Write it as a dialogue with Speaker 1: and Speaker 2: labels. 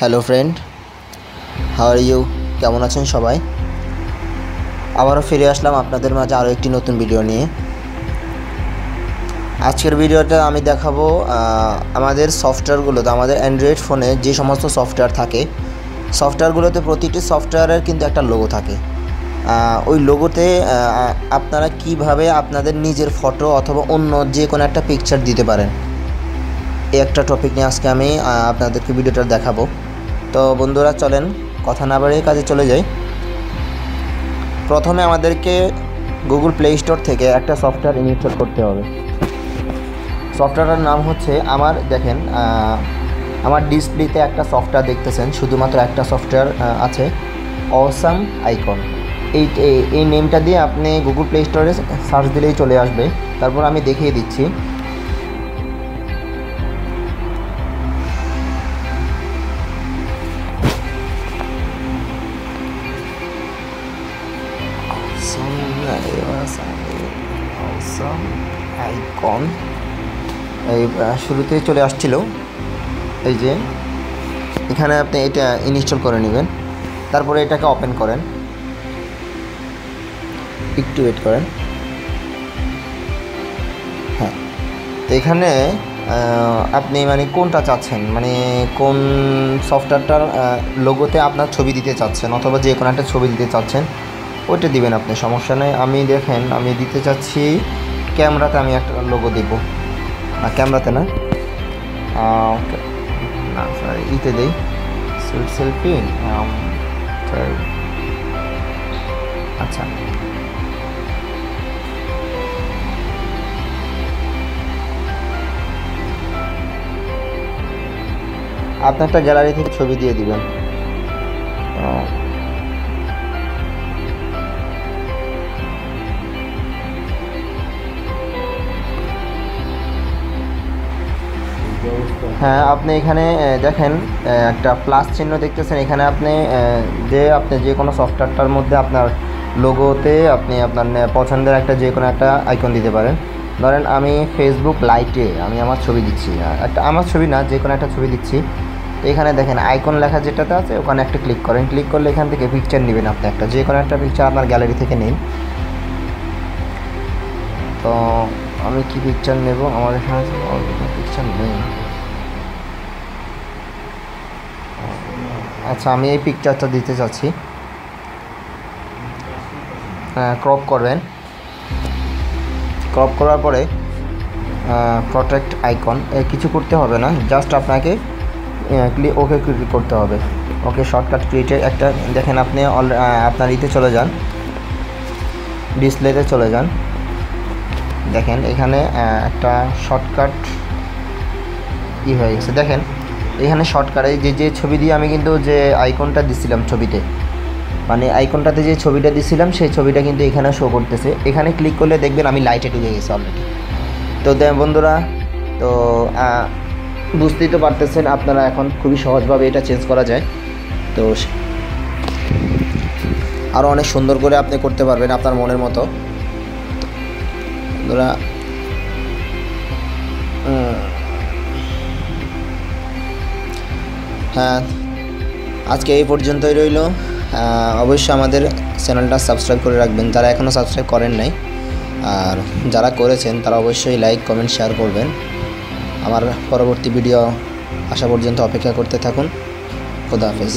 Speaker 1: Hello friend how are you কেমন আছেন সবাই? আবারও ফিরে আসলাম আপনাদের মাঝে আরও একটি নতুন ভিডিও নিয়ে। আজকের ভিডিওটা আমি দেখাবো আমাদের সফটওয়্যারগুলোতে আমাদের অ্যান্ড্রয়েড ফোনে যে সমস্ত সফটওয়্যার থাকে সফটওয়্যারগুলোতে প্রতিটি সফটওয়্যারের কিন্তু একটা লোগো থাকে। ওই লোগোতে আপনারা কীভাবে আপনাদের নিজের ফটো অথবা অন্য যে কোনো একটা পিকচার দিতে পারেন। এই একটা টপিক নিয়ে আজকে আমি আপনাদেরকে ভিডিওটা দেখাবো। তো বন্ধুরা চলেন, কথা না বাড়িয়ে কাজে চলে যাই। প্রথমে আমাদেরকে গুগল প্লে স্টোর থেকে একটা সফটওয়্যার ইনস্টল করতে হবে। সফটওয়্যারটার নাম হচ্ছে আমার, দেখেন আমার ডিসপ্লেতে একটা সফটওয়্যার দেখতেছেন, শুধুমাত্র একটা সফটওয়্যার আছে অসাম আইকন এই, এই- নেমটা দিয়ে আপনি গুগল প্লে স্টোরে সার্চ দিলেই চলে আসবে। তারপর আমি দেখিয়ে দিচ্ছি। আইকন এই আহ, শুরুতেই চলে আসছিল। এই যে এখানে আপনি এটা ইনস্টল করে নেবেন। তারপরে এটাকে ওপেন করেন। একটু ওয়েট করেন। হ্যাঁ। এখানে আপনি মানে কোনটা চাচ্ছেন? মানে কোন সফটওয়্যারটার লোগোতে আপনার ছবি দিতে চাচ্ছেন? অথবা যে কোনো একটা ছবি দিতে চাচ্ছেন? ওইটা দিবেন আপনি সমস্যা নেই। আমি দেখেন আমি দিতে চাচ্ছি ক্যামেরাতে আমি একটা লোগো দিব। না ক্যামেরাতে না। আহ, কে- না সরি ইতে দিই। সুইট সেলফি আচ্ছা। আপনি একটা গ্যালারি থেকে ছবি দিয়ে দিবেন। হ্যাঁ আপনি এখানে দেখেন একটা প্লাস চিহ্ন দেখতেছেন। এখানে আপনি যে আপনি যে কোনো সফটওয়্যারটার মধ্যে আপনার লোগোতে আপনি আপনার পছন্দের একটা যে কোনো একটা আইকন দিতে পারেন। ধরেন, আমি ফেসবুক লাইটে আমি আমার ছবি দিচ্ছি। একটা, আমার ছবি না, যে কোনো একটা ছবি দিচ্ছি। এখানে দেখেন আইকন লেখা যেটাতে আছে, ওখানে একটা ক্লিক করেন। ক্লিক করলে এখান থেকে পিকচার নেবেন আপনি একটা। যে কোনো একটা পিকচার আপনার গ্যালারি থেকে নিন। তো আমি কি পিকচার নেব? আমার এখানে পিকচার নেই। আচ্ছা আমি এই পিকচারটা দিতে চাচ্ছি হ্যাঁ ক্রপ করবেন। ক্রপ করার পরে প্রোটেক্ট আইকন কিছু করতে হবে না। জাস্ট আপনাকে ক্লিক ওকে ক্লিক করতে হবে। ওকে শর্টকাট ক্রিয়েটে একটা, দেখেন আপনি অল আপনার ইতে চলে যান। ডিসপ্লেতে চলে যান। দেখেন, এখানে একটা শর্টকাট ই হয়ে গেছে। দেখেন, এখানে শর্টকাটে যে যে ছবি দিয়ে আমি কিন্তু যে আইকনটা দিছিলাম ছবিতে মানে আইকনটাতে যে ছবিটা দিছিলাম, সেই ছবিটা কিন্তু এখানে শো করতেছে। এখানে ক্লিক করলে দেখবেন আমি লাইটে ঢুকে গেছি অলরেডি তো বন্ধুরা, তো বুঝতেই তো পারতেছেন আপনারা এখন খুবই সহজভাবে এটা চেঞ্জ করা যায়। তো আরও অনেক সুন্দর করে আপনি করতে পারবেন আপনার মনের মতো। বন্ধুরা হ্যাঁ আজকে এই পর্যন্তই রইল। অবশ্যই আমাদের চ্যানেলটা সাবস্ক্রাইব করে রাখবেন। যারা এখনও সাবস্ক্রাইব করেন নাই, আর যারা করেছেন, তারা অবশ্যই লাইক, কমেন্ট, শেয়ার করবেন। আমার পরবর্তী ভিডিও আসা পর্যন্ত অপেক্ষা করতে থাকুন। খোদা হাফেজ।